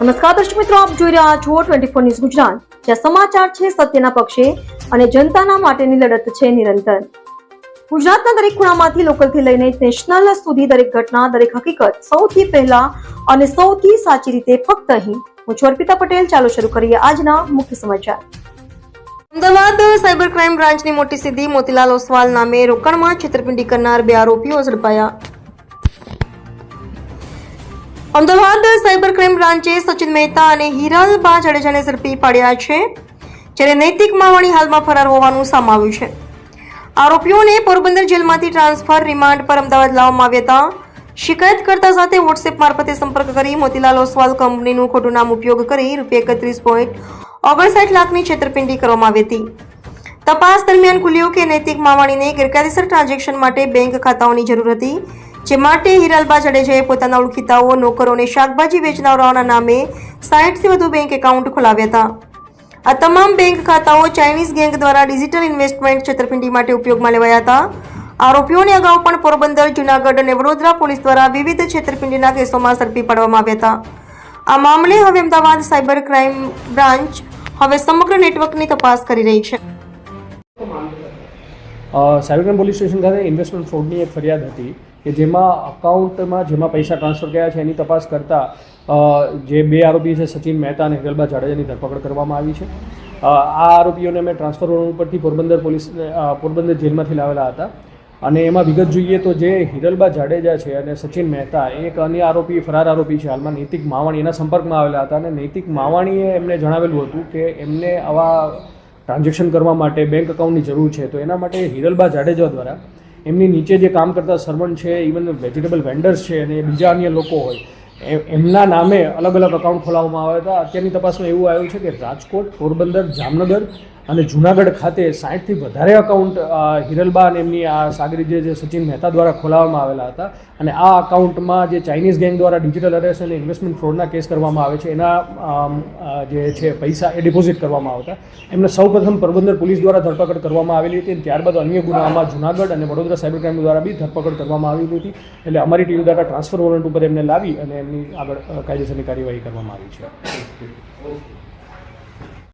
નમસ્કાર દર્શક મિત્રો, આપ જોઈ રહ્યા છો ટ્વેન્ટી ફોર ન્યૂઝ ગુજરાત. જ્યાં સમાચાર છે સત્યના પક્ષે અને જનતાના માટેની લડત છે નિરંતર. ગુજરાતના દરેક ખૂણામાંથી લોકલથી લઈને નેશનલ સુધી દરેક ઘટના, દરેક હકીકત સૌથી પહેલા અને સૌથી સાચી રીતે ફક્ત અહીં. હું છું અર્પિતા પટેલ. ચાલો શરૂ કરીએ આજના મુખ્ય સમાચાર. અમદાવાદ સાયબર ક્રાઇમ બ્રાન્ચની મોટી સિદ્ધિ, મોતીલાલ ઓસવાલ નામે રોકડમાં છેતરપિંડી કરનાર બે આરોપીઓ ઝડપાયા. અમદાવાદ સાયબર ક્રાઇમ બ્રાન્ચે સચિન મહેતા અને હિરાલબા જાડેજાને ઝડપી પાડ્યા છે, જ્યારે નૈતિક માવાણી હાલમાં ફરાર હોવાનું સામે આવ્યું છે. આરોપીઓને પોરબંદર જેલમાંથી ટ્રાન્સફર, રિમાન્ડ પર અમદાવાદ લાવવામાં આવ્યા હતા. શિકાયતકર્તા સાથે વોટ્સએપ મારફતે સંપર્ક કરી મોતીલાલ ઓસવાલ કંપનીનું ખોટું નામ ઉપયોગ કરી રૂપિયા એકત્રીસ પોઈન્ટ ઓગણસાઠ લાખની છેતરપિંડી કરવામાં આવી હતી. તપાસ દરમિયાન ખુલ્યું કે નૈતિક માવાણીને ગેરકાયદેસર ટ્રાન્ઝેક્શન માટે બેંક ખાતાઓની જરૂર હતી જે માટે હિરાલબા જાડેજાએ પોતાના ઓળખીતાઓ, નોકરો અને શાકભાજી વેચનારાઓના નામે સાહીઠથી વધુ બેંક એકાઉન્ટ ખોલાવ્યા હતા. આ તમામ બેંક ખાતાઓ ચાઇનીઝ ગેંગ દ્વારા ડિજિટલ ઇન્વેસ્ટમેન્ટ છેતરપિંડી માટે ઉપયોગમાં લેવાયા હતા. આરોપીઓને અગાઉ પણ પોરબંદર, જુનાગઢ અને વડોદરા પોલીસ દ્વારા વિવિધ છેતરપિંડીના કેસોમાં ઝડપી પાડવામાં આવ્યા હતા. આ મામલે હવે અમદાવાદ સાયબર ક્રાઇમ બ્રાન્ચ હવે સમગ્ર નેટવર્કની તપાસ કરી રહી છે. સાયબરક્રાઇમ પોલીસ સ્ટેશન ખાતે ઇન્વેસ્ટમેન્ટ ફ્રોડની એક ફરિયાદ હતી. કે જેમાં અકાઉન્ટમાં જેમાં પૈસા ટ્રાન્સફર થયા છે એની તપાસ કરતાં જે બે આરોપી છે સચિન મહેતા અને હિરલબા જાડેજાની ધરપકડ કરવામાં આવી છે. આ આરોપીઓને અમે ટ્રાન્સફર ઉપરથી પોરબંદર પોલીસ પોરબંદર જેલમાંથી લાવેલા હતા. અને એમાં વિગત જોઈએ તો જે હિરલબા જાડેજા છે અને સચિન મહેતા, એક અન્ય આરોપી, ફરાર આરોપી છે હાલમાં નૈતિક માવાણી એના સંપર્કમાં આવેલા હતા. અને નૈતિક માવાણીએ એમને જણાવેલું હતું કે એમને આવા ટ્રાન્ઝેક્શન કરવા માટે બેંક એકાઉન્ટની જરૂર છે. તો એના માટે હિરલબા જાડેજા દ્વારા એમની નીચે જે કામ કરતા સર્વન્ટ છે ઇવન વેજીટેબલ વેન્ડર્સ છે અને બીજા અન્ય લોકો હોય એમના નામે અલગ અલગ અકાઉન્ટ ખોલાવવામાં આવ્યા હતા અત્યારની તપાસમાં એવું આવ્યું છે કે રાજકોટ, પોરબંદર, જામનગર અને જુનાગઢ ખાતે સાઠથી વધારે અકાઉન્ટ હિરલબા અને એમની આ સાગરી જે સચિન મહેતા દ્વારા ખોલાવવામાં આવેલા હતા. અને આ અકાઉન્ટમાં જે ચાઇનીઝ ગેંગ દ્વારા ડિજિટલ અરેસ્ટ અને ઇન્વેસ્ટમેન્ટ ફ્રોડના કેસ કરવામાં આવે છે, એના જે છે, પૈસા એ ડિપોઝિટ કરવામાં આવતા. એમને સૌપ્રથમ પોરબંદર પોલીસ દ્વારા ધરપકડ કરવામાં આવેલી હતી અને ત્યારબાદ અન્ય ગુનામાં જુનાગઢ અને વડોદરા સાયબર ક્રાઇમ દ્વારા બી ધરપકડ કરવામાં આવી હતી. એટલે અમારી ટીમ દ્વારા ટ્રાન્સફર વોરંટ ઉપર એમને લાવી અને એમની આગળ કાયદેસરની કાર્યવાહી કરવામાં આવી છે.